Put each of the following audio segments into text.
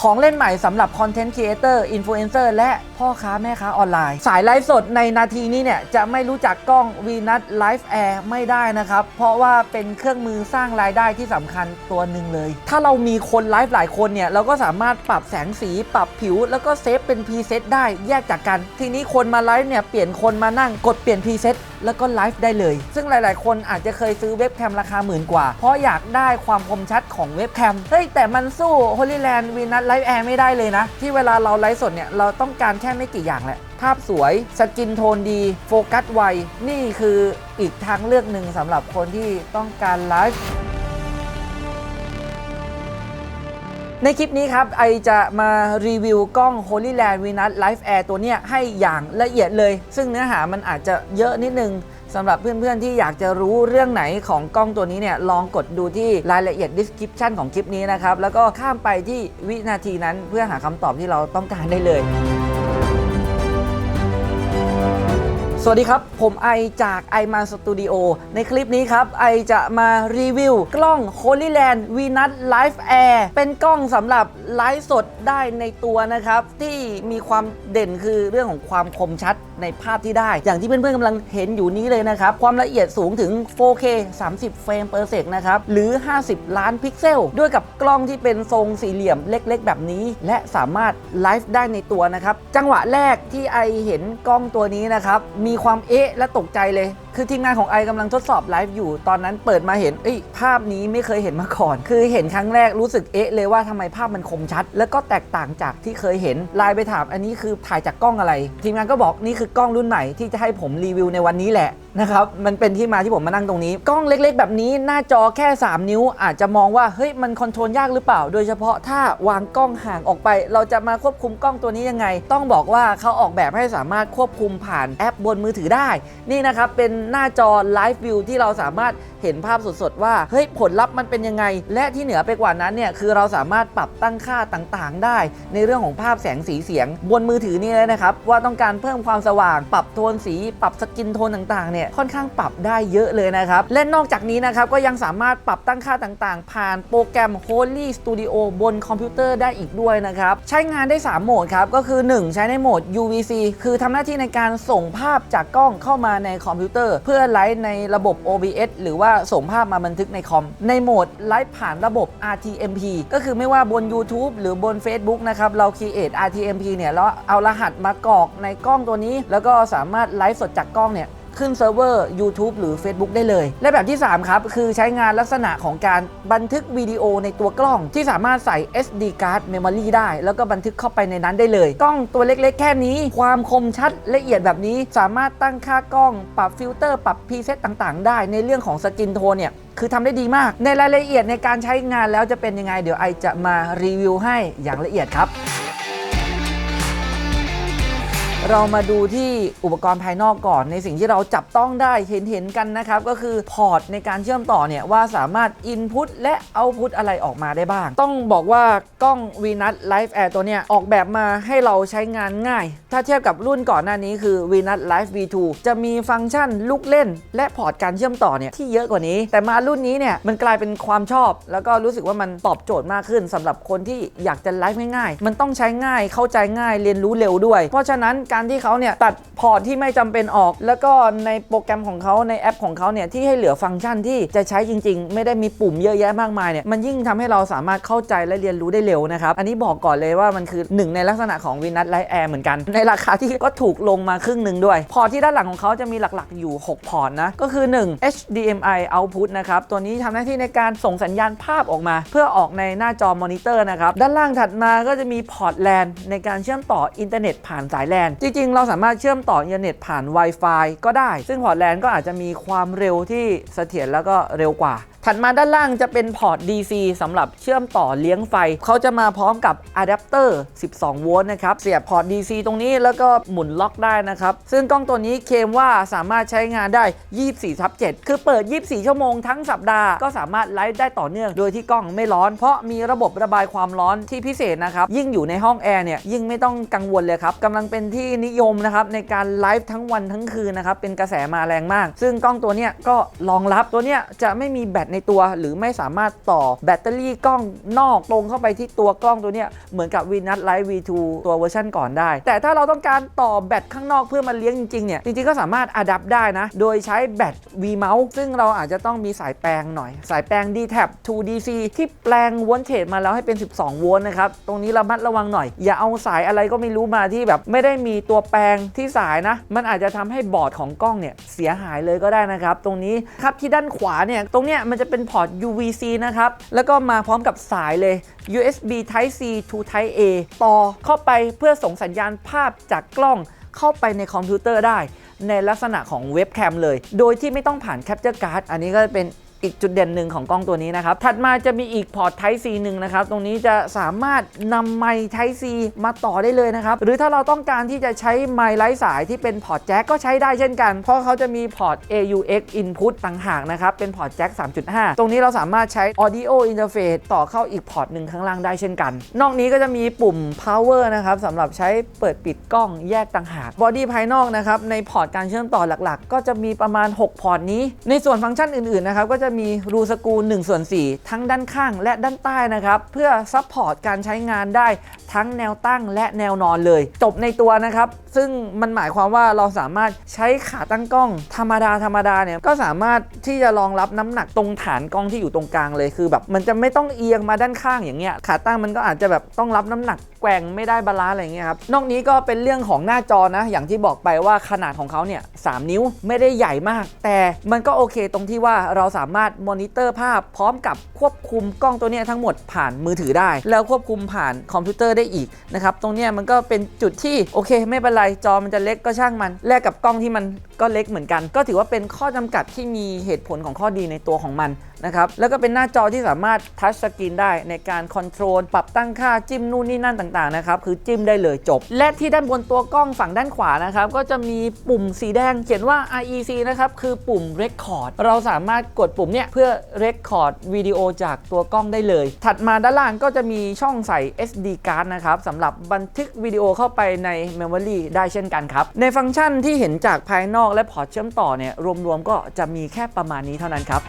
ของเล่นใหม่สำหรับคอนเทนต์ครีเอเตอร์อินฟลูเอนเซอร์และ พ่อค้าแม่ค้าออนไลน์ สายไลฟ์สดในนาทีนี้เนี่ยจะไม่รู้จักกล้อง v n u t Live Air ไม่ได้นะครับ เพราะว่าเป็นเครื่องมือสร้างรายได้ที่สำคัญตัวหนึ่งเลย ถ้าเรามีคนไลฟ์หลายคนเนี่ยเราก็สามารถปรับแสงสีปรับผิว แล้วก็เซฟเป็นพรีเซตได้แยกจากกัน ทีนี้คนมาไลฟ์เนี่ยเปลี่ยนคนมานั่งกดเปลี่ยนพรีเซตแล้วก็ไลฟ์ได้เลย ซึ่งหลาย ๆ คนอาจจะเคยซื้อเว็บแคมราคาหมื่นกว่า เพราะอยากได้ความคมชัดของเว็บแคมเฮ้ยแต่มันสู้ Holy Land v n u t Live Air ไม่ได้เลยนะ ที่เวลาเราไลฟ์สดเนี่ยเราต้องการแค่ค่ไม่กี่อย่างแหละ ภาพสวย สกินโทนดี โฟกัสไว นี่คืออีกทางเลือกหนึ่งสำหรับคนที่ต้องการไลฟ์ในคลิปนี้ครับ ไอจะมารีวิวกล้อง Holy Land Venus Live Air ตัวเนี้ยให้อย่างละเอียดเลย ซึ่งเนื้อหามันอาจจะเยอะนิดนึงสำหรับเพื่อนๆที่อยากจะรู้เรื่องไหนของกล้องตัวนี้เนี่ยลองกดดูที่รายละเอียด description ของคลิปนี้นะครับ แล้วก็ข้ามไปที่วินาทีนั้นเพื่อหาคำตอบที่เราต้องการได้เลย สวัสดีครับ ผมไอจาก i m a n Studio ในคลิปนี้ครับ ไอจะมารีวิว กล้อง Holy Land Venus Live Air เป็นกล้องสำหรับไลฟ์สดได้ในตัวนะครับ ที่มีความเด่นคือเรื่องของความคมชัดในภาพที่ได้ อย่างที่เพื่อนๆกำลังเห็นอยู่นี้เลยนะครับ ความละเอียดสูงถึง 4K 30 เฟรม per sec นะครับ หรือ 50 ล้านพิกเซล ด้วยกับกล้องที่เป็นทรงสี่เหลี่ยมเล็กๆ แบบนี้ และสามารถไลฟ์ได้ในตัวนะครับ จังหวะแรกที่ไอเห็นกล้องตัวนี้นะครับมีีความเอ๊ะและตกใจเลยคือทีมงานของไอกำลังทดสอบไลฟ์อยู่ ตอนนั้นเปิดมาเห็นเอ้ยภาพนี้ไม่เคยเห็นมาก่อน คือเห็นครั้งแรกรู้สึกเอ๊ะเลยว่าทำไมภาพมันคมชัด แล้วก็แตกต่างจากที่เคยเห็นไลน์ไปถามอันนี้คือถ่ายจากกล้องอะไร ทีมงานก็บอกนี่คือกล้องรุ่นใหม่ที่จะให้ผมรีวิวในวันนี้แหละนะครับมันเป็นที่มาที่ผมมานั่งตรงนี้ กล้องเล็กๆ แบบนี้หน้าจอแค่ 3 นิ้ว อาจจะมองว่าเฮ้ยมันคอนโทรลยากหรือเปล่า โดยเฉพาะถ้าวางกล้องห่างออกไป เราจะมาควบคุมกล้องตัวนี้ยังไง ต้องบอกว่าเขาออกแบบให้สามารถควบคุมผ่านแอปบนมือถือได้ นี่นะครับเป็นหน้าจอ Live View ที่เราสามารถเห็นภาพสดๆ ว่า เฮ้ย ผลลัพธ์มันเป็นยังไง และที่เหนือไปกว่านั้นเนี่ยคือเราสามารถปรับตั้งค่าต่างๆ ได้ ในเรื่องของภาพแสงสีเสียง บนมือถือนี่เลยนะครับ ว่าต้องการเพิ่มความสว่าง ปรับโทนสี ปรับสกินโทนต่างๆเนี่ยค่อนข้างปรับได้เยอะเลยนะครับและนอกจากนี้นะครับก็ยังสามารถปรับตั้งค่าต่างๆ ผ่านโปรแกรม Holy Studio บนคอมพิวเตอร์ได้อีกด้วยนะครับใช้งานได้ 3 โหมดครับก็คือ 1 ใช้ในโหมด UVC คือทำหน้าที่ในการส่งภาพจากกล้องเข้ามาในคอมพิวเตอร์เพื่อไลฟ์ในระบบ OBS หรือว่าส่งภาพมาบันทึกในคอม ในโหมดไลฟ์ผ่านระบบ RTMP ก็คือไม่ว่าบน YouTube หรือบน Facebook นะครับเรา create RTMP เนี่ยแล้วเอารหัสมากรอกในกล้องตัวนี้ แล้วก็สามารถไลฟ์สดจากกล้องเนี่ย ขึ้นเซิร์ฟเวอร์ YouTube หรือ Facebook ได้เลย และแบบที่ 3 ครับ คือใช้งานลักษณะของการบันทึกวิดีโอในตัวกล้อง ที่สามารถใส่ SD card memory ได้ แล้วก็บันทึกเข้าไปในนั้นได้เลย กล้องตัวเล็กๆ แค่นี้ ความคมชัดละเอียดแบบนี้สามารถตั้งค่ากล้องปรับฟิลเตอร์ปรับพรีเซตต่างๆ ได้ในเรื่องของสกินโทนเนี่ยคือทำได้ดีมาก ในรายละเอียดในการใช้งานแล้วจะเป็นยังไง เดี๋ยวไอจะมารีวิวให้อย่างละเอียดครับ เรามาดูที่อุปกรณ์ภายนอกก่อนในสิ่งที่เราจับต้องได้เห็นเห็นๆกันนะครับ ก็คือพอร์ตในการเชื่อมต่อเนี่ยว่าสามารถ Input และ Output อะไรออกมาได้บ้าง ต้องบอกว่ากล้อง v n u t Live Air ตัวเนี้ยออกแบบมาให้เราใช้งานง่าย ถ้าเทียบกับรุ่นก่อนหน้านี้คือ v n u t Live V2 จะมีฟังก์ชันลูกเล่น และพอร์ตการเชื่อมต่อเนี่ยที่เยอะกว่านี้ แต่มารุ่นนี้เนี่ยมันกลายเป็นความชอบ แล้วก็รู้สึกว่ามันตอบโจทย์มากขึ้นสำหรับคนที่อยากจะไลฟ์ง่ายๆ มันต้องใช้ง่ายเข้าใจง่ายเรียนรู้เร็วด้วย เพราะฉะนั้นการที่เขาเนี่ยตัดพอร์ตที่ไม่จำเป็นออก แล้วก็ในโปรแกรมของเขาในแอปของเขาเนี่ยที่ให้เหลือฟังก์ชันที่จะใช้จริง ๆ ไม่ได้มีปุ่มเยอะแยะมากมายเนี่ยมันยิ่งทำให้เราสามารถเข้าใจและเรียนรู้ได้เร็วนะครับ อันนี้บอกก่อนเลยว่ามันคือหนึ่งในลักษณะของวินัทไลท์แอร์เหมือนกัน ในราคาที่ก็ถูกลงมาครึ่งหนึ่งด้วย พอร์ตที่ด้านหลังของเขาจะมีหลักๆอยู่ 6 พอร์ตนะก็คือ 1 HDMI output นะครับตัวนี้ทำหน้าที่ในการส่งสัญญาณภาพออกมา เพื่อออกในหน้าจอมอนิเตอร์นะครับด้านล่างถัดมาก็จะมีพอร์ต LAN ในการเชื่อมต่ออินเทอร์เน็ตผ่านสาย LAN จริงๆ เราสามารถเชื่อมต่ออินเทอร์เน็ตผ่าน Wi-Fi ก็ได้ ซึ่งพอร์ตแลนก็อาจจะมีความเร็วที่เสถียรแล้วก็เร็วกว่า ถัดมาด้านล่างจะเป็นพอร์ต DC สำหรับเชื่อมต่อเลี้ยงไฟ เขาจะมาพร้อมกับอะแดปเตอร์ 12 โวลต์นะครับ เสียบพอร์ต DC ตรงนี้แล้วก็หมุนล็อกได้นะครับ ซึ่งกล้องตัวนี้เคลมว่าสามารถใช้งานได้ 24ทับ7คือเปิด 24 ชั่วโมงทั้งสัปดาห์ ก็สามารถไลฟ์ได้ต่อเนื่อง โดยที่กล้องไม่ร้อน เพราะมีระบบระบายความร้อนที่พิเศษนะครับ ยิ่งอยู่ในห้องแอร์เนี่ยยิ่งไม่ต้องกังวลเลยครับกำลังเป็นที่นิยมนะครับในการไลฟ์ทั้งวันทั้งคืนนะครับเป็นกระแสมาแรงมาก ซึ่งกล้องตัวเนี้ยก็รองรับตัวเนี้ยจะไม่มีแบตในตัวหรือไม่สามารถต่อแบตเตอรี่กล้องนอกตรงเข้าไปที่ตัวกล้องตัวเนี้ยเหมือนกับ v n u t Lite V2 ตัวเวอร์ชันก่อนได้ แต่ถ้าเราต้องการต่อแบตข้างนอกเพื่อมาเลี้ยงจริงๆเนี่ยจริงๆก็สามารถอัดได้นะ โดยใช้แบต V Mount ซึ่งเราอาจจะต้องมีสายแปลงหน่อย สายแปลง d t a p 2 DC ที่แปลงโวลต์เทจมาแล้วให้เป็น 12 โวลต์นะครับ ตรงนี้ระมัดระวังหน่อย อย่าเอาสายอะไรก็ไม่รู้มาที่แบบไม่ได้มีตัวแปลงที่สายนะ มันอาจจะทำให้บอร์ดของกล้องเนี่ยเสียหายเลยก็ได้นะครับ ตรงนี้ครับที่ด้านขวาเนี่ยตรงเนี้ยมันจะเป็นพอร์ต UVC นะครับ แล้วก็มาพร้อมกับสายเลย USB Type C to Type A ต่อเข้าไปเพื่อส่งสัญญาณภาพจากกล้องเข้าไปในคอมพิวเตอร์ได้ ในลักษณะของเว็บแคมเลย โดยที่ไม่ต้องผ่านแคปเจอร์การ์ดอันนี้ก็เป็น อีกจุดเด่นหนึ่งของกล้องตัวนี้นะครับ ถัดมาจะมีอีกพอร์ต Type C หนึ่งนะครับ ตรงนี้จะสามารถนำไมค์ Type C มาต่อได้เลยนะครับ หรือถ้าเราต้องการที่จะใช้ไมค์ไร้สายที่เป็นพอร์ตแจ็คก็ใช้ได้เช่นกัน เพราะเขาจะมีพอร์ต AUX input ต่างหากนะครับ เป็นพอร์ตแจ็ค3.5 ตรงนี้เราสามารถใช้ audio interface ต่อเข้าอีกพอร์ตหนึ่งข้างล่างได้เช่นกัน นอกนี้ก็จะมีปุ่ม power นะครับสำหรับใช้เปิดปิดกล้องแยกต่างหากบอดี้ภายนอกนะครับในพอร์ตการเชื่อมต่อหลัก ๆ ก็จะมีประมาณ 6 พอร์ตนี้ ในส่วนฟังก์ชันอื่นๆนะครับก็จะมีรูสกรู1ส่วน4ทั้งด้านข้างและด้านใต้นะครับ เพื่อซัพพอร์ตการใช้งานได้ทั้งแนวตั้งและแนวนอนเลย จบในตัวนะครับ ซึ่งมันหมายความว่าเราสามารถใช้ขาตั้งกล้องธรรมดาธรรมดาเนี่ยก็สามารถที่จะรองรับน้ำหนักตรงฐานกล้องที่อยู่ตรงกลางเลยคือแบบมันจะไม่ต้องเอียงมาด้านข้างอย่างเงี้ยขาตั้งมันก็อาจจะแบบต้องรับน้ำหนัก แกว่งไม่ได้บาลานซ์อะไรเงี้ยครับ นอกนี้ก็เป็นเรื่องของหน้าจอนะ อย่างที่บอกไปว่าขนาดของเขาเนี่ยสนิ้วไม่ได้ใหญ่มาก แต่มันก็โอเคตรงที่ว่าเราสามารถมอนิเตอร์ภาพพร้อมกับควบคุมกล้องตัวเนี้ยทั้งหมดผ่านมือถือได้ แล้วควบคุมผ่านคอมพิวเตอร์ได้อีกนะครับ ตรงเนี้ยมันก็เป็นจุดที่โอเคไม่เป็นไรจอมันจะเล็กก็ช่างมันแลกกับกล้องที่มันก็เล็กเหมือนกัน ก็ถือว่าเป็นข้อจำกัดที่มีเหตุผลของข้อดีในตัวของมัน นะครับ แล้วก็เป็นหน้าจอที่สามารถทัชสกรีนได้ในการคอนโทรลปรับตั้งค่าจิ้มนู่นนี่นั่นต่างๆนะครับ คือจิ้มได้เลยจบ และที่ด้านบนตัวกล้องฝั่งด้านขวานะครับ ก็จะมีปุ่มสีแดงเขียนว่า REC นะครับ คือปุ่ม Record เราสามารถกดปุ่มเนี้ยเพื่อ Record วิดีโอจากตัวกล้องได้เลย ถัดมาด้านล่างก็จะมีช่องใส่ SD card นะครับสำหรับบันทึกวิดีโอเข้าไปใน Memory ได้เช่นกันครับ ในฟังก์ชันที่เห็นจากภายนอกและพอร์ตเชื่อมต่อเนี่ยรวมๆก็จะมีแค่ประมาณนี้เท่านั้นครับ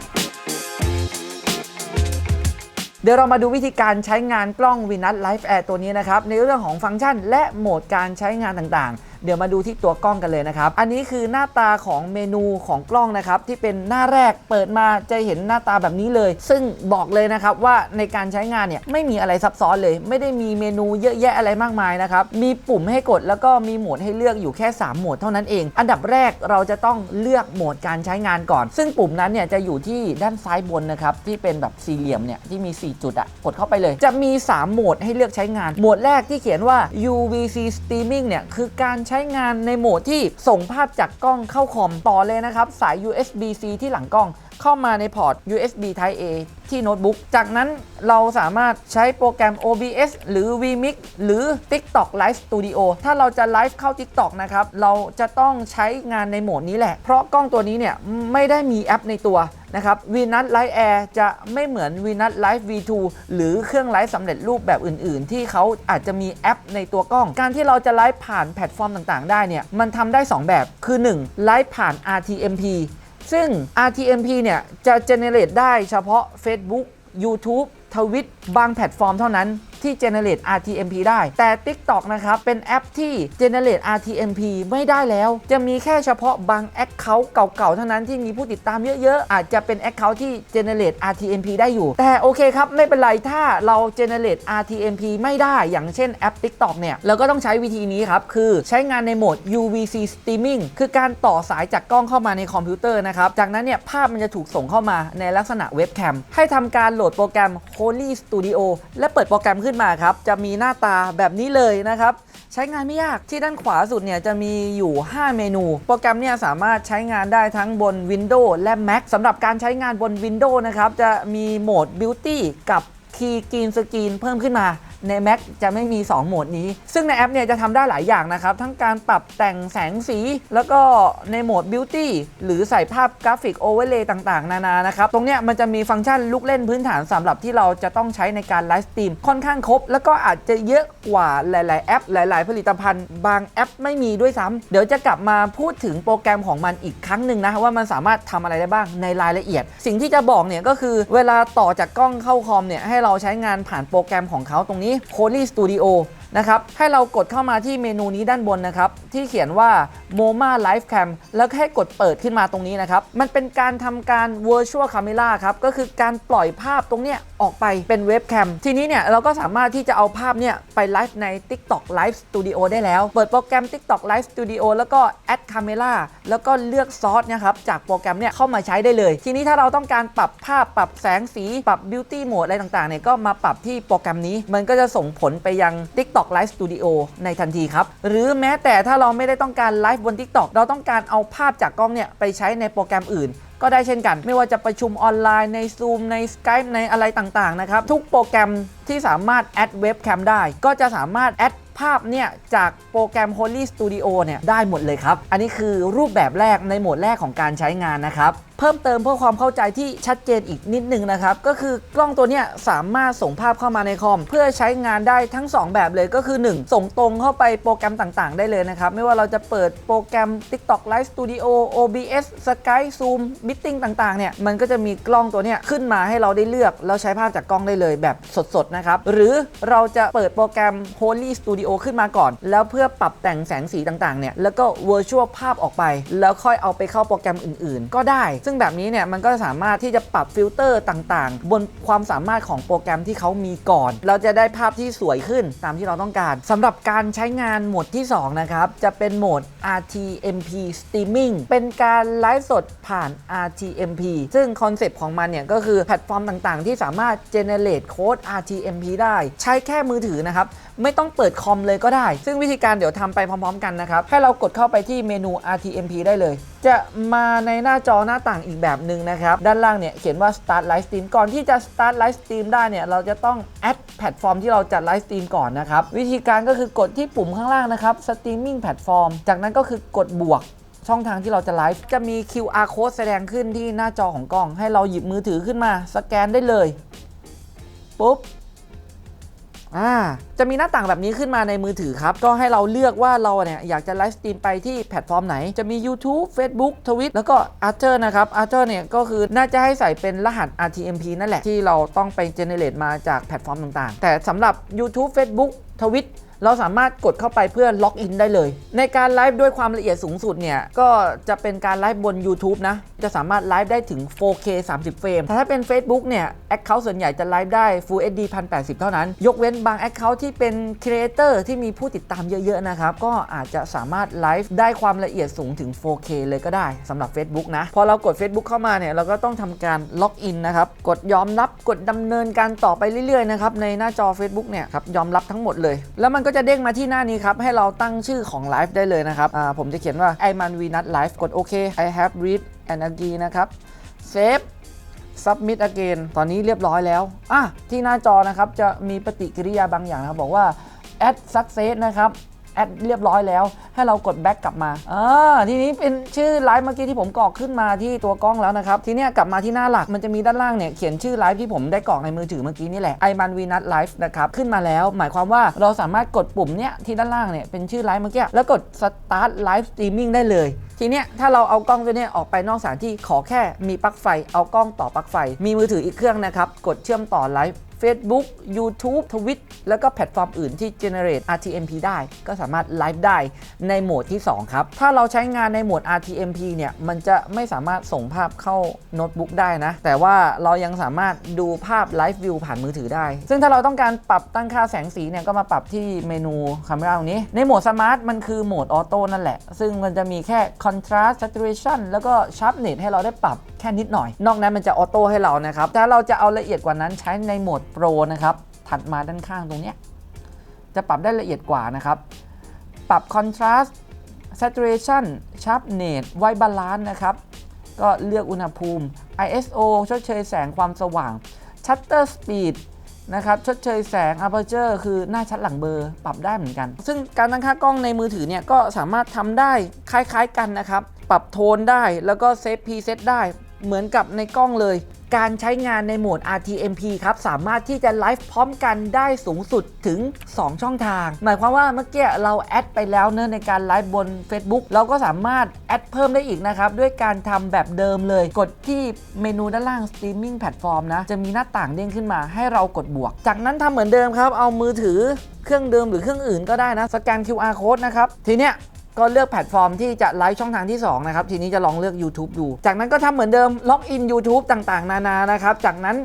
เดี๋ยวเรามาดูวิธีการใช้งานกล้อง v i n u s Live Air ตัวนี้นะครับ ในเรื่องของฟังก์ชันและโหมดการใช้งานต่างๆ เดี๋ยวมาดูที่ตัวกล้องกันเลยนะครับ อันนี้คือหน้าตาของเมนูของกล้องนะครับ ที่เป็นหน้าแรกเปิดมาจะเห็นหน้าตาแบบนี้เลย ซึ่งบอกเลยนะครับว่าในการใช้งานเนี่ยไม่มีอะไรซับซ้อนเลย ไม่ได้มีเมนูเยอะแยะอะไรมากมายนะครับ มีปุ่มให้กดแล้วก็มีโหมดให้เลือกอยู่แค่ 3 โหมดเท่านั้นเอง อันดับแรกเราจะต้องเลือกโหมดการใช้งานก่อน ซึ่งปุ่มนั้นเนี่ยจะอยู่ที่ด้านซ้ายบนนะครับที่เป็นแบบสี่เหลี่ยมเนี่ยที่มี 4 จุดอะกดเข้าไปเลย จะมี 3 โหมดให้เลือกใช้งาน โหมดแรกที่เขียนว่า UVC Streaming เนี่ยคือการใช้งานในโหมดที่ส่งภาพจากกล้องเข้าคอมต่อเลยนะครับ สาย USB-C ที่หลังกล้องเข้ามาในพอร์ต USB Type A ที่โน้ตบุ๊ก จากนั้นเราสามารถใช้โปรแกรม OBS หรือ vMix หรือ TikTok Live Studio ถ้าเราจะไลฟ์เข้า TikTok นะครับ เราจะต้องใช้งานในโหมดนี้แหละ เพราะกล้องตัวนี้เนี่ยไม่ได้มีแอปในตัวนะครับ v n u t Live Air จะไม่เหมือน v n u t Live V2 หรือเครื่องไลฟ์สำเร็จรูปแบบอื่น ๆ ที่เขาอาจจะมีแอปในตัวกล้อง การที่เราจะไลฟ์ผ่านแพลตฟอร์มต่าง ๆ ได้เนี่ยมันทำได้ 2 แบบคือ 1 ไลฟ์ผ่าน RTMP ซึ่ง RTMP เนี่ยจะเจเนเรตได้เฉพาะ Facebook YouTube ทวิตบางแพลตฟอร์มเท่านั้น ที่ generate RTMP ได้ แต่ TikTok นะครับ เป็นแอปที่ generate RTMP ไม่ได้แล้ว จะมีแค่เฉพาะบาง Account เก่าๆ เท่านั้นที่มีผู้ติดตามเยอะๆ อาจจะเป็น Account ที่ generate RTMP ได้อยู่ แต่โอเคครับ ไม่เป็นไรถ้าเรา generate RTMP ไม่ได้อย่างเช่นแอป TikTok เนี่ยเราก็ต้องใช้วิธีนี้ครับคือใช้งานในโหมด UVC Streaming คือการต่อสายจากกล้องเข้ามาในคอมพิวเตอร์นะครับจากนั้นเนี่ยภาพมันจะถูกส่งเข้ามาในลักษณะเว็บแคมให้ทำการโหลดโปรแกรม Holy Studio และเปิดโปรแกรมขึ้นมาครับ จะมีหน้าตาแบบนี้เลยนะครับ ใช้งานไม่ยากที่ด้านขวาสุดเนี่ยจะมีอยู่ 5 เมนู โปรแกรมเนี่ยสามารถใช้งานได้ทั้งบน Windows และ Mac สำหรับการใช้งานบน Windows นะครับ จะมีโหมด Beauty กับ Key Green Screen เพิ่มขึ้นมา ใน Mac จะไม่มี 2 โหมดนี้ ซึ่งในแอปเนี่ยจะทำได้หลายอย่างนะครับ ทั้งการปรับแต่งแสงสี แล้วก็ในโหมด Beauty หรือใส่ภาพกราฟิกโอเวอร์เลย์ต่างๆ นานานะครับ ตรงเนี้ยมันจะมีฟังก์ชันลูกเล่นพื้นฐานสำหรับที่เราจะต้องใช้ในการไลฟ์สตรีมค่อนข้างครบ แล้วก็อาจจะเยอะกว่าหลาย ๆ แอป หลาย ๆ ผลิตภัณฑ์ บางแอปไม่มีด้วยซ้ำเดี๋ยวจะกลับมาพูดถึงโปรแกรมของมันอีกครั้งหนึ่งนะว่ามันสามารถทำอะไรได้บ้างในรายละเอียด สิ่งที่จะบอกเนี่ยก็คือเวลาต่อจากกล้องเข้าคอมเนี่ยให้เราใช้งานผ่านโปรแกรมของเขาตรงนี้ c o l y Studio นะครับ ให้เรากดเข้ามาที่เมนูนี้ด้านบนนะครับ ที่เขียนว่า MoMA Live Cam แล้วให้กดเปิดขึ้นมาตรงนี้นะครับ มันเป็นการทำการ Virtual Camera ครับ ก็คือการปล่อยภาพตรงเนี้ย ออกไปเป็นเว็บแคม ทีนี้เนี่ยเราก็สามารถที่จะเอาภาพเนี่ยไปไลฟ์ใน TikTok Live Studio ได้แล้ว เปิดโปรแกรม TikTok Live Studio แล้วก็ Add Camera แล้วก็เลือกซอสนะครับจากโปรแกรมเนี่ยเข้ามาใช้ได้เลย ทีนี้ถ้าเราต้องการปรับภาพปรับแสงสีปรับ Beauty Mode อะไรต่างๆเนี่ยก็มาปรับที่โปรแกรมนี้ มันก็จะส่งผลไปยัง TikTok Live Studio ในทันทีครับ หรือแม้แต่ถ้าเราไม่ได้ต้องการไลฟ์บน TikTok เราต้องการเอาภาพจากกล้องเนี่ยไปใช้ในโปรแกรมอื่น ก็ได้เช่นกัน ไม่ว่าจะประชุมออนไลน์ใน Zoom ใน Skype ในอะไรต่างๆนะครับ ทุกโปรแกรมที่สามารถแอดเว็บแคมได้ ก็จะสามารถแอดภาพเนี่ย จากโปรแกรม Holy Studio เนี่ย ได้หมดเลยครับ อันนี้คือรูปแบบแรกในโหมดแรกของการใช้งานนะครับ พิ่มเติมเพื่อความเข้าใจที่ชัดเจนอีกนิดนึงนะครับ ก็คือกล้องตัวเนี้ยสามารถส่งภาพเข้ามาในคอม เพื่อใช้งานได้ทั้ง 2 แบบเลยก็คือ 1 ส่งตรงเข้าไปโปรแกรมต่างๆ ได้เลยนะครับ ไม่ว่าเราจะเปิดโปรแกรม TikTok Live Studio OBS Skype Zoom Meeting ต่างๆเนี่ยมันก็จะมีกล้องตัวเนี้ยขึ้นมาให้เราได้เลือกแล้วใช้ภาพจากกล้องได้เลยแบบสดๆนะครับหรือเราจะเปิดโปรแกรม Holy Studio ขึ้นมาก่อน แล้วเพื่อปรับแต่งแสงสีต่างๆเนี่ยแล้วก็ Virtual ภาพออกไป แล้วค่อยเอาไปเข้าโปรแกรมอื่น ๆ ก็ได้ซึ่งึ่งแบบนี้เนี่ยมันก็สามารถที่จะปรับฟิลเตอร์ต่างๆ บนความสามารถของโปรแกรมที่เขามีก่อน เราจะได้ภาพที่สวยขึ้นตามที่เราต้องการสำหรับการใช้งานโหมดที่ 2 นะครับ จะเป็นโหมด RTMP Streaming เป็นการไลฟ์สดผ่าน RTMP ซึ่งคอนเซปต์ของมันเนี่ยก็คือแพลตฟอร์มต่างๆ ที่สามารถ generate code RTMP ได้ ใช้แค่มือถือนะครับ ไม่ต้องเปิดคอมเลยก็ได้ ซึ่งวิธีการเดี๋ยวทำไปพร้อมๆ กันนะครับ ให้เรากดเข้าไปที่เมนู RTMP ได้เลย จะมาในหน้าจอหน้าต่างอีกแบบหนึ่งนะครับ ด้านล่างเนี่ยเขียนว่า start live stream ก่อนที่จะ start live stream ได้เนี่ย เราจะต้อง add แพลตฟอร์มที่เราจะ live stream ก่อนนะครับ วิธีการก็คือกดที่ปุ่มข้างล่างนะครับ streaming platform จากนั้นก็คือกดบวกช่องทางที่เราจะไลฟ์จะมี QR code แสดงขึ้นที่หน้าจอของกล้อง ให้เราหยิบมือถือขึ้นมาสแกนได้เลยปุ๊บ อ่าจะมีหน้าต่างแบบนี้ขึ้นมาในมือถือครับ ก็ให้เราเลือกว่าเราเนี่ยอยากจะไลฟ์สตรีมไปที่แพลตฟอร์มไหน จะมี YouTube Facebook t w i t แล้วก็ Archer นะครับ Archer เนี่ยก็คือน่าจะให้ใส่เป็นรหัส RTMP นั่นแหละ ที่เราต้องไปเจเนเรตมาจากแพลตฟอร์มต่างๆ แต่สำหรับ YouTube Facebook t w i t เราสามารถกดเข้าไปเพื่อล็อกอินได้เลย ในการไลฟ์ด้วยความละเอียดสูงสุดเนี่ย ก็จะเป็นการไลฟ์บน YouTube นะ จะสามารถไลฟ์ได้ถึง 4K 30 เฟรมแต่ถ้าเป็น Facebook เนี่ยแอคเคาท์ส่วนใหญ่จะไลฟ์ได้ Full HD 1080 เท่านั้น ยกเว้นบางแอคเคาท์ที่เป็นครีเอเตอร์ที่มีผู้ติดตามเยอะๆนะครับ ก็อาจจะสามารถไลฟ์ได้ความละเอียดสูงถึง 4K เลยก็ได้สำหรับ Facebook นะ พอเรากด Facebook เข้ามาเนี่ยเราก็ต้องทำการล็อกอินนะครับ กดยอมรับ กดดำเนินการต่อไปเรื่อยๆนะครับในหน้าจอ Facebook เนี่ยครับยอมรับทั้งหมดเลย แล้วมันก็จะเด้งมาที่หน้านี้ครับ ให้เราตั้งชื่อของไลฟ์ได้เลยนะครับอ่าผมจะเขียนว่าไอมันวีนัทไลฟ์กดโอเค I have read and agree นะครับเซฟ submit again ตอนนี้เรียบร้อยแล้วอะที่หน้าจอนะครับจะมีปฏิกิริยาบางอย่างนะครับบอกว่า add success นะครับ แอดเรียบร้อยแล้ว ให้เรากดแบ็กกลับมาอ่าทีนี้เป็นชื่อไลฟ์เมื่อกี้ที่ผมกรอกขึ้นมาที่ตัวกล้องแล้วนะครับ ทีนี้กลับมาที่หน้าหลักมันจะมีด้านล่างเนี่ยเขียนชื่อไลฟ์ที่ผมได้กรอกในมือถือเมื่อกี้นี่แหละไอมันวีนัทไลฟ์นะครับขึ้นมาแล้ว หมายความว่าเราสามารถกดปุ่มเนี้ยที่ด้านล่างเนี่ยเป็นชื่อไลฟ์เมื่อกี้แล้วกด start live streaming ได้เลยทีเนี้ยถ้าเราเอากล้องตัวเนี้ยออกไปนอกสถานที่ขอแค่มีปลั๊กไฟ เอากล้องต่อปลั๊กไฟ มีมือถืออีกเครื่องนะครับกดเชื่อมต่อไลฟ์ Facebook YouTube Twitch แล้วก็แพลตฟอร์มอื่นที่ generate RTMP ได้ ก็สามารถไลฟ์ได้ในโหมดที่ 2 ครับ ถ้าเราใช้งานในโหมด RTMP เนี่ยมันจะไม่สามารถส่งภาพเข้าโน้ตบุ๊กได้นะ แต่ว่าเรายังสามารถดูภาพไลฟ์วิวผ่านมือถือได้ ซึ่งถ้าเราต้องการปรับตั้งค่าแสงสีเนี่ยก็มาปรับที่เมนูคาเมราตรงนี้ ในโหมดสมาร์ทมันคือโหมดออโต้นั่นแหละ ซึ่งมันจะมีแค่ contrast saturation แล้วก็ sharpness ให้เราได้ปรับ แค่นิดหน่อย นอกนั้นมันจะออโต้ให้เรานะครับถ้าเราจะเอาละเอียดกว่านั้นใช้ในโหมดโปรนะครับถัดมาด้านข้างตรงนี้จะปรับได้ละเอียดกว่านะครับ ปรับ contrast saturation sharpness white balance นะครับ ก็เลือกอุณหภูมิ ISO ชดเชยแสงความสว่าง shutter speed นะครับ ชดเชยแสง aperture คือหน้าชัดหลังเบลอร์ปรับได้เหมือนกัน ซึ่งการตั้งค่ากล้องในมือถือเนี่ย ก็สามารถทำได้คล้ายๆกันนะครับ ปรับโทนได้แล้วก็เซฟพรีเซตได้ เหมือนกับในกล้องเลย การใช้งานในโหมด RTMP ครับ สามารถที่จะไลฟ์พร้อมกันได้สูงสุดถึง 2 ช่องทาง หมายความว่าเมื่อกี้เราแอดไปแล้วเนื่อในการไลฟ์บน Facebook เราก็สามารถแอดเพิ่มได้อีกนะครับ ด้วยการทำแบบเดิมเลย กดที่เมนูด้านล่าง Streaming Platform นะ จะมีหน้าต่างเด้งขึ้นมาให้เรากดบวก จากนั้นทำเหมือนเดิมครับ เอามือถือเครื่องเดิมหรือเครื่องอื่นก็ได้นะ สแกน QR code นะครับ ทีเนี้ย ก็เลือกแพลตฟอร์มที่จะไลฟ์ช่องทางที่ 2 นะครับ ทีนี้จะลองเลือก YouTube ดู จากนั้นก็ทำเหมือนเดิมล็อกอิน YouTube ต่างๆ นานานะครับ จากนั้น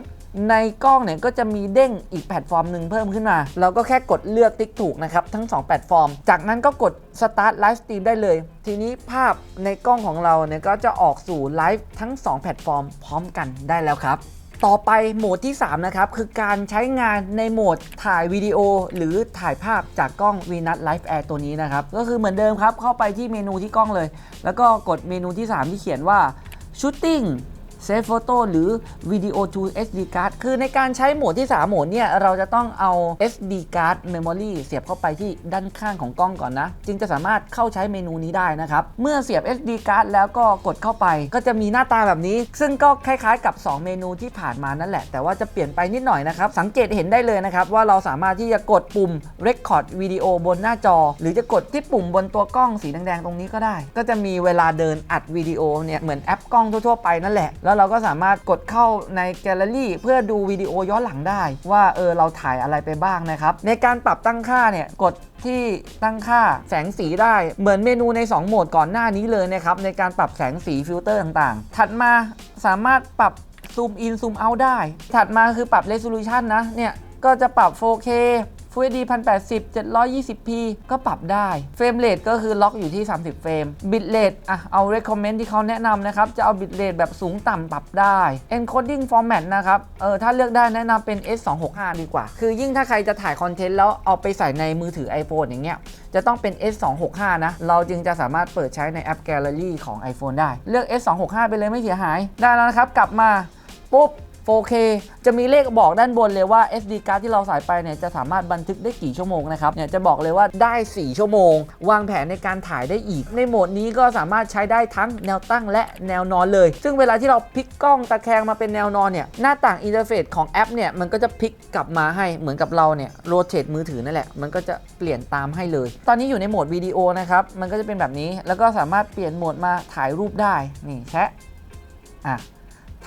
ในกล้องเนี่ยก็จะมีเด้งอีกแพลตฟอร์มหนึ่งเพิ่มขึ้นมา เราก็แค่กดเลือกติ๊กถูกนะครับ ทั้ง 2 แพลตฟอร์ม จากนั้นก็กด Start Live Stream ได้เลย ทีนี้ภาพในกล้องของเราเนี่ยก็จะออกสู่ไลฟ์ทั้ง 2 แพลตฟอร์มพร้อมกันได้แล้วครับ ต่อไปโหมดที่ 3 นะครับ คือการใช้งานในโหมดถ่ายวิดีโอ หรือถ่ายภาพจากกล้อง Venus Live Air ตัวนี้นะครับ ก็คือเหมือนเดิมครับ เข้าไปที่เมนูที่กล้องเลย แล้วก็กดเมนูที่ 3 ที่เขียนว่า Shooting Save Photo หรือ Video to SD card คือในการใช้โหมดที่ 3 โหมดเนี่ย เราจะต้องเอา SD card memory เสียบเข้าไปที่ด้านข้างของกล้องก่อนนะ จึงจะสามารถเข้าใช้เมนูนี้ได้นะครับ เมื่อเสียบ SD card แล้วก็กดเข้าไป ก็จะมีหน้าตาแบบนี้ ซึ่งก็คล้ายๆกับ 2 เมนูที่ผ่านมานั่นแหละ แต่ว่าจะเปลี่ยนไปนิดหน่อยนะครับ สังเกตเห็นได้เลยนะครับ ว่าเราสามารถที่จะกดปุ่ม Record Video บนหน้าจอ หรือจะกดที่ปุ่มบนตัวกล้องสีแดงๆตรงนี้ก็ได้ ก็จะมีเวลาเดินอัดวิดีโอเนี่ยเหมือนแอปกล้องทั่วๆไปนั่นแหละแล้วเราก็สามารถกดเข้าในแกลเลอรี่เพื่อดูวิดีโอย้อนหลังได้ ว่าเออเราถ่ายอะไรไปบ้างนะครับ ในการปรับตั้งค่าเนี่ยกดที่ตั้งค่าแสงสีได้เหมือนเมนูใน 2 โหมดก่อนหน้านี้เลยนะครับในการปรับแสงสีฟิลเตอร์ต่างๆ ถัดมาสามารถปรับซูมอินซูมเอาได้ ถัดมาคือปรับเร s o ลูชันนะเนี่ยก็จะปรับ 4K Full HD 1080 720p ก็ปรับได้ เฟรมเรทก็คือล็อกอยู่ที่ 30 เฟรม บิตเรทอะ เอา recommend ที่เขาแนะนำนะครับ จะเอาบิตเรทแบบสูงต่ำปรับได้ encoding format นะครับ เออ ถ้าเลือกได้แนะนำเป็น S265 ดีกว่า คือยิ่งถ้าใครจะถ่ายคอนเทนต์แล้วเอาไปใส่ในมือถือ iPhone อย่างเงี้ย จะต้องเป็น S265 นะ เราจึงจะสามารถเปิดใช้ในแอป Gallery ของ iPhone ได้ เลือก S265 ไปเลยไม่เสียหาย ได้แล้วนะครับ กลับมาปุ๊บ 4K จะมีเลขบอกด้านบนเลยว่า SD card ที่เราใส่ไปเนี่ยจะสามารถบันทึกได้กี่ชั่วโมงนะครับเนี่ยจะบอกเลยว่าได้ 4 ชั่วโมง วางแผนในการถ่ายได้อีก ในโหมดนี้ก็สามารถใช้ได้ทั้งแนวตั้งและแนวนอนเลย ซึ่งเวลาที่เราพลิกกล้องตะแคงมาเป็นแนวนอนเนี่ยหน้าต่างอินเทอร์เฟซของแอปเนี่ยมันก็จะพลิกกลับมาให้เหมือนกับเราเนี่ยโรเตมือถือนั่นแหละมันก็จะเปลี่ยนตามให้เลย ตอนนี้อยู่ในโหมดวิดีโอนะครับมันก็จะเป็นแบบนี้แล้วก็สามารถเปลี่ยนโหมดมาถ่ายรูปได้นี่แชะอะ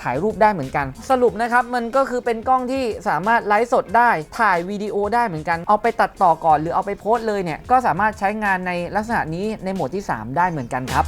ถ่ายรูปได้เหมือนกัน สรุปนะครับมันก็คือเป็นกล้องที่สามารถไลฟ์สดได้ถ่ายวิดีโอได้เหมือนกัน เอาไปตัดต่อก่อนหรือเอาไปโพสต์เลยเนี่ยก็สามารถใช้งานในลักษณะนี้ในโหมดที่ 3 ได้เหมือนกันครับ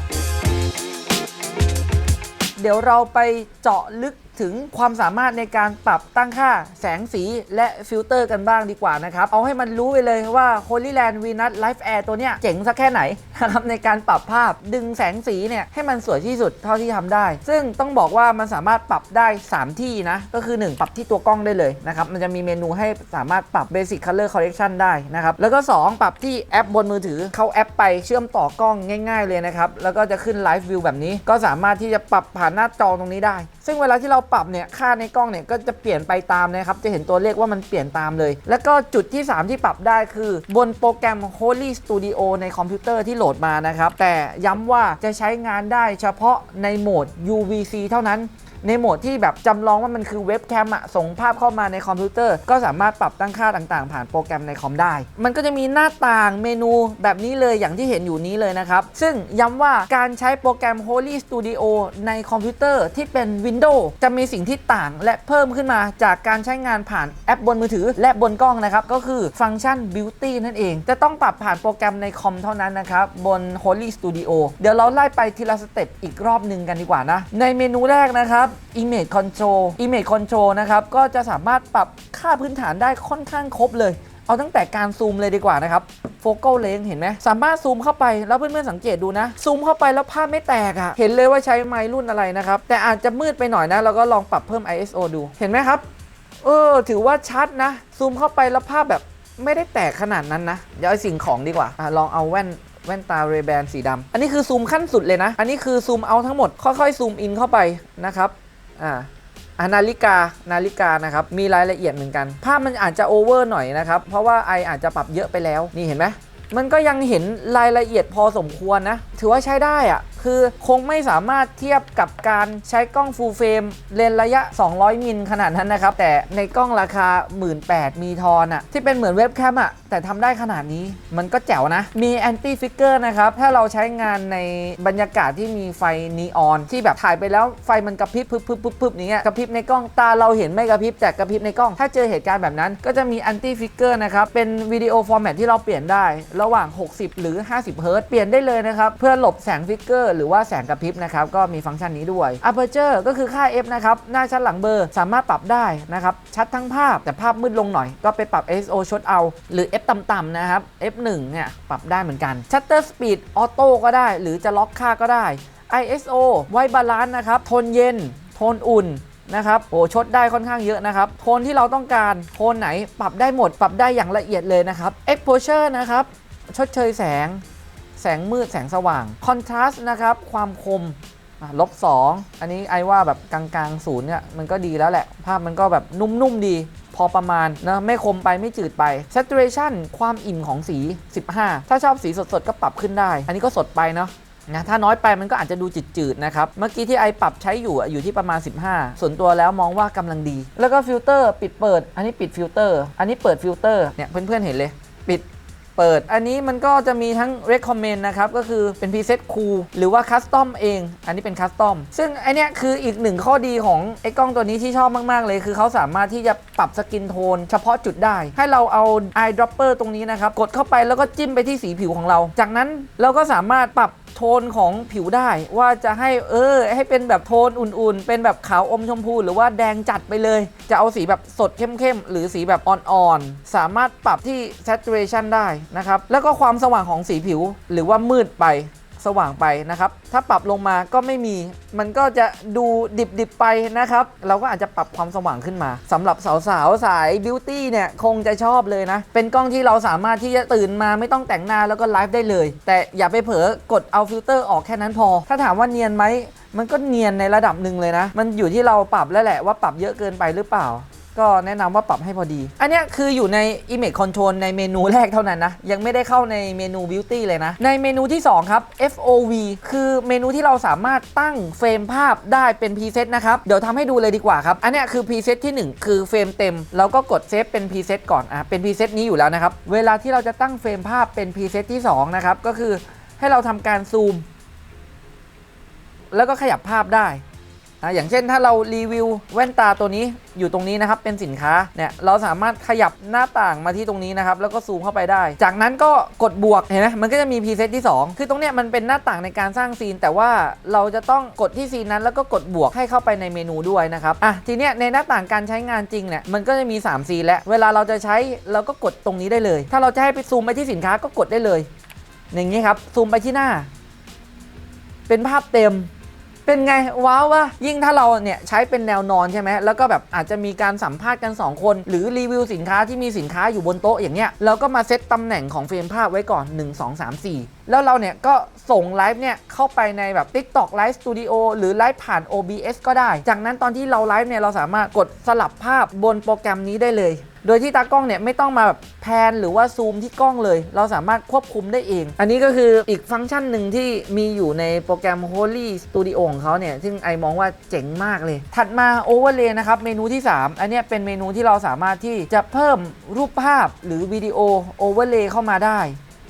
เดี๋ยวเราไปเจาะลึก ถึงความสามารถในการปรับตั้งค่าแสงสีและฟิลเตอร์กันบ้างดีกว่านะครับ เอาให้มันรู้ไปเลยว่า Holy Land Venus Live Air ตัวเนี้ยเจ๋งสักแค่ไหนนะครับในการปรับภาพดึงแสงสีเนี่ยให้มันสวยที่สุดเท่าที่ทำได้ ซึ่งต้องบอกว่ามันสามารถปรับได้ 3 ที่นะ ก็คือ 1 ปรับที่ตัวกล้องได้เลยนะครับ มันจะมีเมนูให้สามารถปรับ Basic Color Correction ได้นะครับ แล้วก็ 2 ปรับที่แอปบนมือถือเข้าแอปไปเชื่อมต่อกล้องง่าย ๆ เลยนะครับ แล้วก็จะขึ้น Live View แบบนี้ ก็สามารถที่จะปรับผ่านหน้าจอตรงนี้ได้ ซึ่งเวลาที่เราปรับเนี่ยค่าในกล้องเนี่ยก็จะเปลี่ยนไปตามนะครับจะเห็นตัวเลขว่ามันเปลี่ยนตามเลย แล้วก็จุดที่ 3 ที่ปรับได้คือบนโปรแกรม Holy Studio ในคอมพิวเตอร์ที่โหลดมานะครับแต่ย้ำว่าจะใช้งานได้เฉพาะในโหมด UVC เท่านั้น ในโหมดที่แบบจำลองว่ามันคือเว็บแคมอะส่งภาพเข้ามาในคอมพิวเตอร์ ก็สามารถปรับตั้งค่าต่างๆ ผ่านโปรแกรมในคอมได้ มันก็จะมีหน้าต่างเมนูแบบนี้เลยอย่างที่เห็นอยู่นี้เลยนะครับ ซึ่งย้ำว่าการใช้โปรแกรม Holy Studio ในคอมพิวเตอร์ที่เป็น Windows จะมีสิ่งที่ต่างและเพิ่มขึ้นมาจากการใช้งานผ่านแอปบนมือถือ และบนกล้องนะครับก็คือฟังก์ชัน Beauty นั่นเอง จะต้องปรับผ่านโปรแกรมในคอมเท่านั้นนะครับบน Holy Studio เดี๋ยวเราไล่ไปทีละสเต็ปอีกรอบหนึ่งกันดีกว่านะในเมนูแรกนะครับ Image Control Image Control นะครับ ก็จะสามารถปรับค่าพื้นฐานได้ค่อนข้างครบเลย เอาตั้งแต่การซูมเลยดีกว่านะครับโฟกัสเลงเห็นไหมสามารถซูมเข้าไปแล้วเพื่อนๆสังเกตดูนะ ซูมเข้าไปแล้วภาพไม่แตกอะ่ะ เห็นเลยว่าใช้ไม้รุ่นอะไรนะครับ แต่อาจจะมืดไปหน่อยนะแล้วก็ลองปรับเพิ่ม ISO ดู เห็นไหมครับ เออ ถือว่าชัดนะ ซูมเข้าไปแล้วภาพแบบไม่ได้แตกขนาดนั้นนะเดี๋ยวเอาสิ่งของดีกว่าอะลองเอาแว่นแว่นตาเรแบนสีดำอันนี้คือซูมขั้นสุดเลยนะ อันนี้คือซูมเอาทั้งหมด ค่อยๆ ซูมอินเข้าไปนะครับ อ่าอนาฬิกานาฬิกานะครับมีรายละเอียดเหมือนกัน ภาพมันอาจจะโอเวอร์หน่อยนะครับ เพราะว่าไออาจจะปรับเยอะไปแล้วนี่เห็นไหมมันก็ยังเห็นรายละเอียดพอสมควรนะ ถือว่าใช้ได้อะ คือคงไม่สามารถเทียบกับการใช้กล้องฟูลเฟรมเลนส์ระยะ 200 มิลขนาดนั้นนะครับ แต่ในกล้องราคา 18,000มีทอนอะที่เป็นเหมือนเว็บแคมอะแต่ทำได้ขนาดนี้มันก็แจ๋วนะ มีแอนตี้ฟิกเกอร์นะครับ ถ้าเราใช้งานในบรรยากาศที่มีไฟนีออนที่แบบถ่ายไปแล้วไฟมันกระพริบพึบพึบพึบพึบอย่างเงี้ยกระพริบในกล้องตาเราเห็นไม่กระพริบแต่กระพริบในกล้อง ถ้าเจอเหตุการณ์แบบนั้น ก็จะมีแอนตี้ฟิกเกอร์นะครับ เป็นวิดีโอฟอร์แมตที่เราเปลี่ยนได้ ระหว่าง 60 หรือ 50 เฮิร์ตเปลี่ยนได้เลยนะครับเพื่อหลบแสงฟิกเกอร์หรือว่าแสงกระพริบนะครับก็มีฟังก์ชันนี้ด้วย Aperture ก็คือค่า f นะครับหน้าชัดหลังเบอร์สามารถปรับได้นะครับชัดทั้งภาพแต่ภาพมืดลงหน่อย ก็ไปปรับ ISO ชดเอา หรือ f ต่ำๆนะครับ f1 เนี่ยปรับได้เหมือนกัน Shutter Speed Auto ก็ได้ หรือจะล็อกค่าก็ได้ ISO ไว้บาลานซ์นะครับโทนเย็นโทนอุ่นนะครับโอ้ชดได้ค่อนข้างเยอะนะครับ โทนที่เราต้องการโทนไหนปรับได้หมด ปรับได้อย่างละเอียดเลยนะครับ exposure นะครับ ชดเชยแสง แสงมืดแสงสว่าง contrast นะครับความคมลบ2อันนี้ไอว่าแบบกลางๆศูนย์เนี่ยมันก็ดีแล้วแหละ ภาพมันก็แบบนุ่มๆดีพอประมาณนะไม่คมไปไม่จืดไป saturation ความอิ่มของสี 15 ถ้าชอบสีสดๆ ก็ปรับขึ้นได้ อันนี้ก็สดไปเนาะนะถ้าน้อยไปมันก็อาจจะดูจืดๆนะครับ เมื่อกี้ที่ไอปรับใช้อยู่อยู่ที่ประมาณ 15 ส่วนตัวแล้วมองว่ากำลังดี แล้วก็ฟิลเตอร์ปิดเปิด อันนี้ปิดฟิลเตอร์ อันนี้เปิดฟิลเตอร์เนี่ยเพื่อนๆเห็นเลย ปิด เปิด อันนี้มันก็จะมีทั้ง recommend นะครับ ก็คือเป็น preset cool หรือว่า custom เอง อันนี้เป็น custom ซึ่งไอเนี้ยคืออีกหนึ่งข้อดีของไอกล้องตัวนี้ที่ชอบมาก ๆ เลย คือเขาสามารถที่จะปรับสกินโทนเฉพาะจุดได้ ให้เราเอา eyedropper ตรงนี้นะครับ กดเข้าไปแล้วก็จิ้มไปที่สีผิวของเรา จากนั้นเราก็สามารถปรับ โทนของผิวได้ว่าจะให้เออ ให้เป็นแบบโทนอุ่นๆ เป็นแบบขาวอมชมพู หรือว่าแดงจัดไปเลย จะเอาสีแบบสดเข้มๆ หรือสีแบบอ่อนๆ สามารถปรับที่ saturation ได้นะครับ แล้วก็ความสว่างของสีผิวหรือว่ามืดไป สว่างไปนะครับ ถ้าปรับลงมาก็ไม่มี มันก็จะดูดิบๆไปนะครับ เราก็อาจจะปรับความสว่างขึ้นมาสำหรับสาวๆสายบิวตี้เนี่ยคงจะชอบเลยนะ เป็นกล้องที่เราสามารถที่จะตื่นมาไม่ต้องแต่งหน้าแล้วก็ไลฟ์ได้เลย แต่อย่าไปเผลอกดเอาฟิลเตอร์ออกแค่นั้นพอ ถ้าถามว่าเนียนไหมมันก็เนียนในระดับหนึ่งเลยนะ มันอยู่ที่เราปรับแล้วแหละว่าปรับเยอะเกินไปหรือเปล่า ก็แนะนำว่าปรับให้พอดี อันนี้คืออยู่ใน Image Control ในเมนูแรกเท่านั้นนะ ยังไม่ได้เข้าในเมนู Beauty เลยนะ ในเมนูที่ 2 ครับ FOV คือเมนูที่เราสามารถตั้งเฟรมภาพได้เป็น preset นะครับ เดี๋ยวทำให้ดูเลยดีกว่าครับ อันนี้คือ preset ที่ 1 คือเฟรมเต็มเราก็กดเซฟเป็น preset ก่อนอะเป็น preset นี้อยู่แล้วนะครับ เวลาที่เราจะตั้งเฟรมภาพเป็น preset ที่2นะครับก็คือให้เราทำการซูมแล้วก็ขยับภาพได้ อะอย่างเช่นถ้าเรารีวิวแว่นตาตัวนี้อยู่ตรงนี้นะครับเป็นสินค้าเนี่ยเราสามารถขยับหน้าต่างมาที่ตรงนี้นะครับแล้วก็ซูมเข้าไปได้ จากนั้นก็กดบวกเห็นไหมมันก็จะมีพรีเซตที่ 2 คือตรงเนี้ยมันเป็นหน้าต่างในการสร้างซีน แต่ว่าเราจะต้องกดที่ซีนนั้น แล้วก็กดบวกให้เข้าไปในเมนูด้วยนะครับอะทีเนี้ยในหน้าต่างการใช้งานจริงเนี่ยมันก็จะมี3ซีนและเวลาเราจะใช้เราก็กดตรงนี้ได้เลย ถ้าเราจะให้ไปซูมไปที่สินค้าก็กดได้เลย อย่างนี้ครับซูมไปที่หน้า เป็นภาพเต็ม เป็นไงว้าววะยิ่งถ้าเราเนี่ยใช้เป็นแนวนอนใช่ไหมแล้วก็แบบอาจจะมีการสัมภาษณ์กัน 2 คน หรือรีวิวสินค้าที่มีสินค้าอยู่บนโต๊ะอย่างเงี้ยเราก็มาเซตตำแหน่งของเฟรมภาพไว้ก่อน 1 2 3 4 แล้วเราเนี่ยก็ส่งไลฟ์เนี่ยเข้าไปในแบบ TikTok Live Studio หรือไลฟ์ผ่าน OBS ก็ได้ จากนั้นตอนที่เราไลฟ์เนี่ยเราสามารถกดสลับภาพบนโปรแกรมนี้ได้เลย โดยที่ตากล้องเนี่ยไม่ต้องมาแบบแพนหรือว่าซูมที่กล้องเลย เราสามารถควบคุมได้เอง อันนี้ก็คืออีกฟังก์ชันหนึ่งที่มีอยู่ในโปรแกรม Holy Studio ของเขาเนี่ย ซึ่งไอมองว่าเจ๋งมากเลย ถัดมา Overlay นะครับ เมนูที่ 3 อันนี้เป็นเมนูที่เราสามารถที่จะเพิ่มรูปภาพหรือวิดีโอ Overlay เข้ามาได้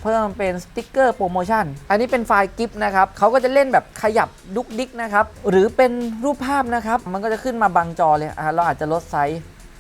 เพิ่มเป็นสติ๊กเกอร์โปรโมชั่น อันนี้เป็นไฟล์กิฟต์นะครับ เขาก็จะเล่นแบบขยับดุกดิกนะครับ หรือเป็นรูปภาพนะครับ มันก็จะขึ้นมาบังจอเลย เราอาจจะลดไซส์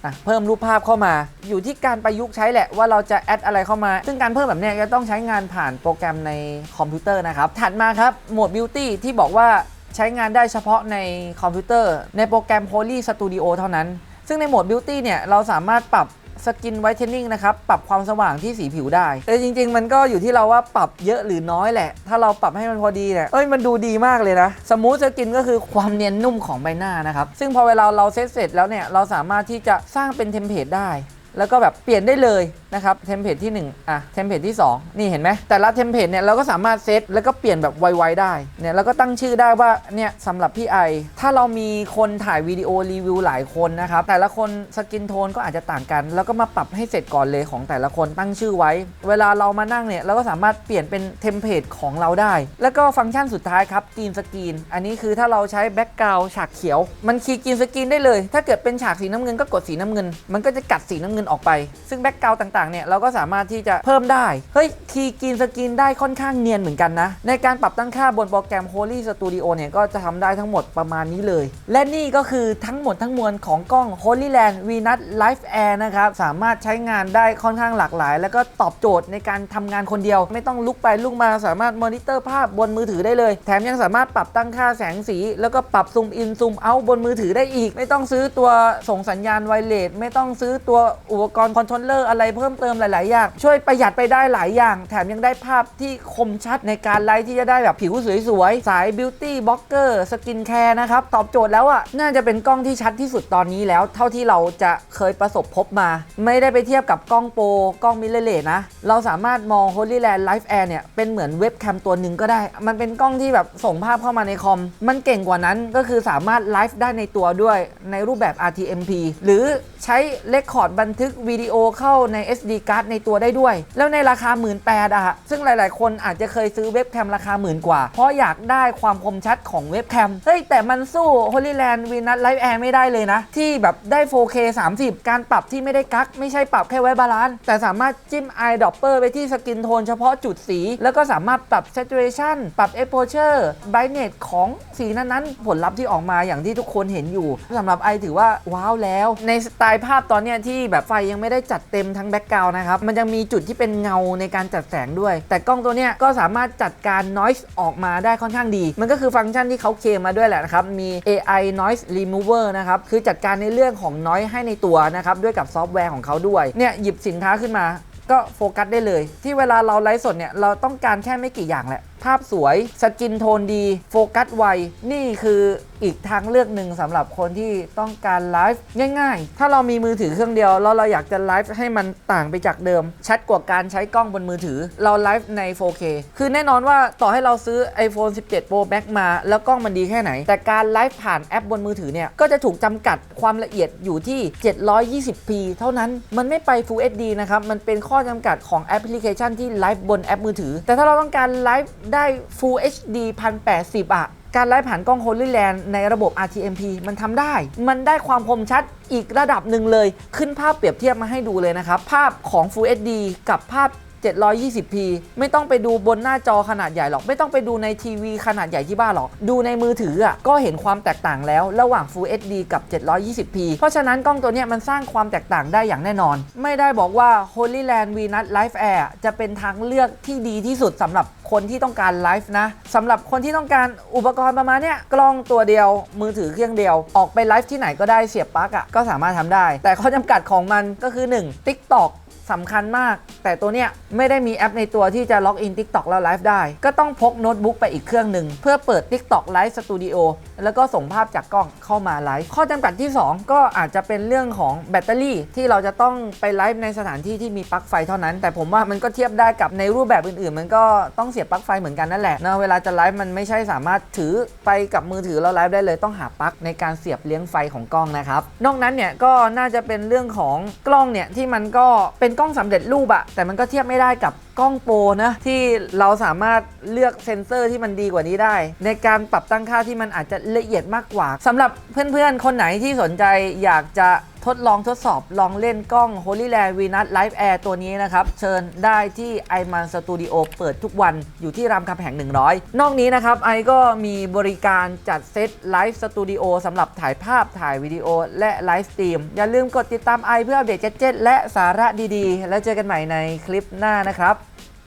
ะเพิ่มรูปภาพเข้ามา อยู่ที่การประยุกต์ใช้แหละว่าเราจะแอดอะไรเข้ามา ซึ่งการเพิ่มแบบนี้จะต้องใช้งานผ่านโปรแกรมในคอมพิวเตอร์นะครับ ถัดมาครับโหมดบิวตี้ที่บอกว่าใช้งานได้เฉพาะในคอมพิวเตอร์ ในโปรแกรม Poly Studio เท่านั้น ซึ่งในโหมดบิวตี้เนี่ยเราสามารถปรับ สกินไวท์เทนนิ่งนะครับปรับความสว่างที่สีผิวได้แต่จริง ๆ มันก็อยู่ที่เราว่าปรับเยอะหรือน้อยแหละ ถ้าเราปรับให้มันพอดีเนี่ยเอ้ยมันดูดีมากเลยนะสมูทสกินก็คือความเนียนนุ่มของใบหน้านะครับซึ่งพอเวลาเราเซตเสร็จแล้วเนี่ยเราสามารถที่จะสร้างเป็นเทมเพลตได้ แล้วก็แบบเปลี่ยนได้เลยนะครับเทมเพลตที่1อะเทมเพลตที่ 2 นี่เห็นไหมแต่ละเทมเพลตเนี่ยเราก็สามารถเซตแล้วก็เปลี่ยนแบบไวๆได้เนี่ยแล้วก็ตั้งชื่อได้ว่าเนี่ยสำหรับพี่ไอ ถ้าเรามีคนถ่ายวิดีโอรีวิวหลายคนนะครับ แต่ละคนสกินโทนก็อาจจะต่างกัน แล้วก็มาปรับให้เสร็จก่อนเลยของแต่ละคนตั้งชื่อไว้ เวลาเรามานั่งเนี่ยเราก็สามารถเปลี่ยนเป็นเทมเพลตของเราได้ แล้วก็ฟังก์ชันสุดท้ายครับกรีนสกรีนอันนี้คือถ้าเราใช้แบ็กกราวฉากเขียว มันคีย์กรีนสกรีนได้เลย ถ้าเกิดเป็นฉากสีน้ำเงินก็กดสีน้ำเงิน มันก็จะกัดสีน้ำเงินออกไป ซึ่งแบ็กกราวต่างๆเนี่ยเราก็สามารถที่จะเพิ่มได้ เฮ้ยคีย์กรีนสกรีนได้ค่อนข้างเนียนเหมือนกันนะ ในการปรับตั้งค่าบนโปรแกรม Holy Studio เนี่ยก็จะทำได้ทั้งหมดประมาณนี้เลย และนี่ก็คือทั้งหมดทั้งมวลของกล้อง Holyland Venus Live Air นะครับ สามารถใช้งานได้ค่อนข้างหลากหลาย แล้วก็ตอบโจทย์ในการทำงานคนเดียว ไม่ต้องลุกไปลุกมาสามารถมอนิเตอร์ภาพบนมือถือได้เลย แถมยังสามารถปรับตั้งค่าแสงสี แล้วก็ปรับซูมอินซูมเอาบนมือถือได้อีก ไม่ต้องซื้อตัวส่งสัญญาณไวเลสไม่ต้องซื้อตัวอุปกรณ์คอนโทรลเลอร์อะไรเพิ่มเติมหลาย ๆ อย่าง ช่วยประหยัดไปได้หลายอย่าง แถมยังได้ภาพที่คมชัดในการไลฟ์ที่จะได้แบบผิวสวย ๆ สายบิวตี้บล็อกเกอร์สกินแคร์นะครับ ตอบโจทย์แล้วอะ่ะ น่าจะเป็นกล้องที่ชัดที่สุดตอนนี้แล้ว เท่าที่เราจะเคยประสบพบมา ไม่ได้ไปเทียบกับกล้องโปรกล้องมิเรเลนะ เราสามารถมอง Holyland Live Air เนี่ยเป็นเหมือนเว็บแคมตัวหนึ่งก็ได้ มันเป็นกล้องที่แบบส่งภาพเข้ามาในคอม มันเก่งกว่านั้นก็คือสามารถไลฟ์ได้ในตัวด้วยในรูปแบบ RTMP หรือใช้เลคคอร์ดบันทึกวิดีโอเข้าใน SD card ในตัวได้ด้วย แล้วในราคา 1 8ื่นอะฮะซึ่งหลาย ๆ คนอาจจะเคยซื้อเว็บแคมราคาหมื่นกว่า เพราะอยากได้ความคมชัดของเว็บแคมเฮ้ยแต่มันสู้ Holyland Venus Live Air ไม่ได้เลยนะ ที่แบบได้ 4K 30 การปรับที่ไม่ได้กัก ไม่ใช่ปรับแค่ไว้บาลานซ์แต่สามารถจิ้ม eye dropper ไปที่สกินโทนเฉพาะจุดสี แล้วก็สามารถปรับ saturation ปรับ exposure brightness ของสีนั้นๆ ผลลัพธ์ที่ออกมาอย่างที่ทุกคนเห็นอยู่สำหรับไอถือว่าว้าวแล้ว ในสไตล์ภาพตอนเนี้ยที่แบบฟยังไม่ได้จัดเต็มทั้งแบ็กกราวน์นะครับ มันจะมีจุดที่เป็นเงาในการจัดแสงด้วย แต่กล้องตัวเนี้ยก็สามารถจัดการ noise ออกมาได้ค่อนข้างดี มันก็คือฟังก์ชันที่เขาเคลมมาด้วยแหละนะครับ มี AI noise remover นะครับ คือจัดการในเรื่องของ noise ให้ในตัวนะครับ ด้วยกับซอฟต์แวร์ของเขาด้วย เนี่ยหยิบสินค้าขึ้นมา ก็โฟกัสได้เลย ที่เวลาเราไลฟ์สดเนี่ย เราต้องการแค่ไม่กี่อย่างแหละ ภาพสวย สกินโทนดี โฟกัสไว นี่คืออีกทางเลือกหนึ่งสำหรับคนที่ต้องการไลฟ์ง่ายๆ ถ้าเรามีมือถือเครื่องเดียว แล้วเราอยากจะไลฟ์ให้มันต่างไปจากเดิม ชัดกว่าการใช้กล้องบนมือถือ เราไลฟ์ใน 4K คือแน่นอนว่าต่อให้เราซื้อ iPhone 17 Pro Max มา แล้วกล้องมันดีแค่ไหน แต่การไลฟ์ผ่านแอปบนมือถือเนี่ย ก็จะถูกจำกัดความละเอียดอยู่ที่ 720p เท่านั้น มันไม่ไป Full HD นะครับ มันเป็นข้อจำกัดของแอปพลิเคชันที่ไลฟ์บนแอปมือถือ แต่ถ้าเราต้องการไลฟ์ได้ Full HD 1080อะการไล่ผ่านกล้อง Holyland ในระบบ RTMP มันทำได้ มันได้ความคมชัดอีกระดับหนึ่งเลย ขึ้นภาพเปรียบเทียบมาให้ดูเลยนะครับ ภาพของ Full HD กับภาพ 720p ไม่ต้องไปดูบนหน้าจอขนาดใหญ่หรอก ไม่ต้องไปดูในทีวีขนาดใหญ่ที่บ้านหรอก ดูในมือถืออะก็เห็นความแตกต่างแล้วระหว่าง Full HD กับ 720p เพราะฉะนั้นกล้องตัวเนี้ยมันสร้างความแตกต่างได้อย่างแน่นอน ไม่ได้บอกว่า Holyland Venus Live Air จะเป็นทางเลือกที่ดีที่สุดสำหรับคนที่ต้องการไลฟ์นะสำหรับคนที่ต้องการอุปกรณ์ประมาณเนี้ยกล้องตัวเดียว มือถือเครื่องเดียว ออกไปไลฟ์ที่ไหนก็ได้เสียบปลั๊กอะก็สามารถทำได้ แต่ข้อจำกัดของมันก็คือ 1 TikTok สำคัญมาก แต่ตัวเนี้ยไม่ได้มีแอปในตัวที่จะล็อกอิน TikTok แล้วไลฟ์ได้ ก็ต้องพกโน้ตบุ๊กไปอีกเครื่องหนึ่ง เพื่อเปิด TikTok Live Studio แล้วก็ส่งภาพจากกล้องเข้ามาไลฟ์ข้อจำกัดที่ 2 ก็อาจจะเป็นเรื่องของแบตเตอรี่ที่เราจะต้องไปไลฟ์ในสถานที่ที่มีปลั๊กไฟเท่านั้น แต่ผมว่ามันก็เทียบได้กับในรูปแบบอื่นๆ มันก็ต้องเสียบปลั๊กไฟเหมือนกันนั่นแหละนะเวลาจะไลฟ์มันไม่ใช่สามารถถือไปกับมือถือแล้วไลฟ์ได้เลยต้องหาปลั๊กในการเสียบเลี้ยงไฟของกล้องนะครับนอกนั้นเนี่ยก็น่าจะเป็นเรื่องของกล้องเนี่ยที่มันก็เป็นกล้องสำเร็จรูปอะแต่มันก็เทียบไม่ได้กับกล้องโปรนะที่เราสามารถเลือกเซ็นเซอร์ที่มันดีกว่านี้ได้ ในการปรับตั้งค่าที่มันอาจจะละเอียดมากกว่าสำหรับเพื่อนๆคนไหนที่สนใจอยากจะ ทดลองทดสอบลองเล่นกล้อง Holyland Venus Live Air ตัวนี้นะครับ เชิญได้ที่ iMan Studio เปิดทุกวันอยู่ที่รามคำแหง 100 นอกนี้นะครับไอก็มีบริการจัดเซตไลฟ์สตูดิโอสำหรับถ่ายภาพถ่ายวิดีโอและไลฟ์สตรีม อย่าลืมกดติดตามไอเพื่ออัปเดตแกเจ็ตและสาระดีๆ แล้วเจอกันใหม่ในคลิปหน้านะครับ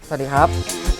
สวัสดีครับ